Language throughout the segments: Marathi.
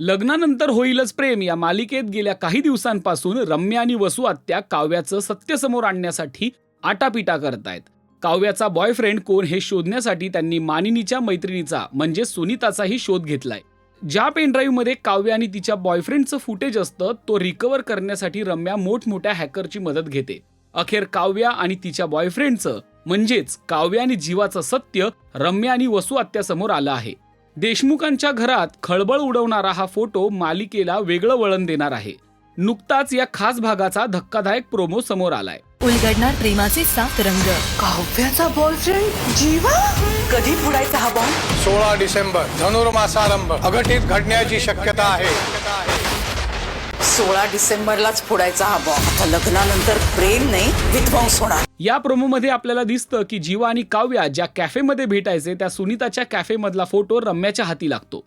लग्नानंतर होईलच प्रेम. या मालिकेत गेल्या काही दिवसांपासून रम्या आणि वसू आत्या काव्याचं सत्य समोर आणण्यासाठी आटापिटा करतायत. काव्याचा बॉयफ्रेंड कोण हे शोधण्यासाठी त्यांनी मानिनीच्या मैत्रिणीचा म्हणजे सुनीताचाही शोध घेतलाय. ज्या पेनड्राईव्हमध्ये काव्य आणि तिच्या बॉयफ्रेंडचं फुटेज असतं तो रिकव्हर करण्यासाठी रम्या मोठमोठ्या हॅकरची मदत घेते. अखेर काव्या आणि तिच्या बॉयफ्रेंडचं म्हणजेच काव्य आणि जीवाचं सत्य रम्या आणि वसू आत्यासमोर आलं आहे. देशमुखांच्या घरात खळबळ उडवणारा हा फोटो मालिकेला वेगळं वळण देणार आहे. नुकताच या खास भागाचा धक्कादायक प्रोमो समोर आलाय. उलगडणार प्रेमाचे सात रंग. काव्याचा बॉयफ्रेंड जीवा? कधी फुडायचा हा बॉम्ब सोळा डिसेंबर धनुर्मासारंभ अघटित घडण्याची शक्यता आहे. सोळा डिसेंबरलाच फोडायचा हा बॉम्ब आता लग्नानंतर प्रेम नाही विध्वंस होणार. या प्रोमोमध्ये आपल्याला दिसतं की जीवा आणि काव्या ज्या कॅफेमध्ये भेटायचे त्या सुनीताच्या कॅफेमधला फोटो रम्याच्या हाती लागतो.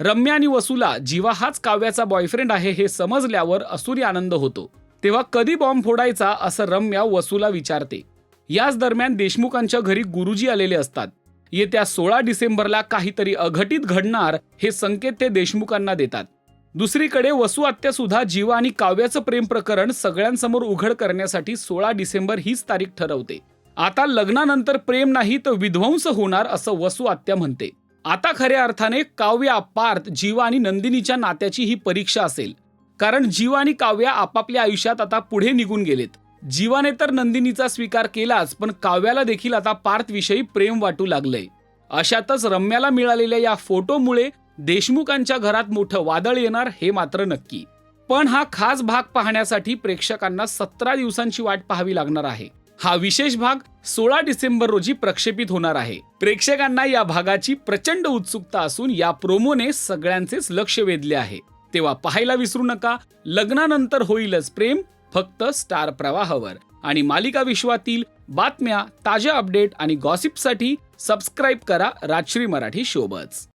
रम्या आणि वसूला जीवा हाच काव्याचा बॉयफ्रेंड आहे हे समजल्यावर असुरी आनंद होतो. तेव्हा कधी बॉम्ब फोडायचा असं रम्या वसूला विचारते. याच दरम्यान देशमुखांच्या घरी गुरुजी आलेले असतात. येत्या सोळा डिसेंबरला काहीतरी अघटित घडणार हे संकेत ते देशमुखांना देतात. दुसरीकडे वसुआत्यासुद्धा जीव जीवा आणि काव्याचं प्रेम प्रकरण सगळ्यांसमोर उघड करण्यासाठी सोळा डिसेंबर हीच तारीख ठरवते. आता लग्नानंतर प्रेम नाही तर विध्वंस होणार असं वसुआत्या म्हणते. आता खऱ्या अर्थाने काव्या पार्थ जीवा आणि नंदिनीच्या नात्याची ही परीक्षा असेल. कारण जीवा आणि काव्या आपापल्या आयुष्यात आता पुढे निघून गेलेत. जीवाने तर नंदिनीचा स्वीकार केलाच पण काव्याला देखील आता पार्थविषयी प्रेम वाटू लागलंय. अशातच रम्याला मिळालेल्या या फोटोमुळे देशमुखांच्या घरात मोठं वादळ येणार हे मात्र नक्की. पण हा खास भाग पाहण्यासाठी प्रेक्षकांना सतरा दिवसांची वाट पाहावी लागणार आहे. हा विशेष भाग सोळा डिसेंबर रोजी प्रक्षेपित होणार आहे. प्रेक्षकांना या भागाची प्रचंड उत्सुकता असून या प्रोमोने सगळ्यांचेच लक्ष वेधले आहे. तेव्हा पाहायला विसरू नका लग्नानंतर होईलच प्रेम फक्त स्टार प्रवाहावर. आणि मालिका विश्वातील बातम्या ताज्या अपडेट आणि गॉसिपसाठी सबस्क्राईब करा राजश्री मराठी शोबच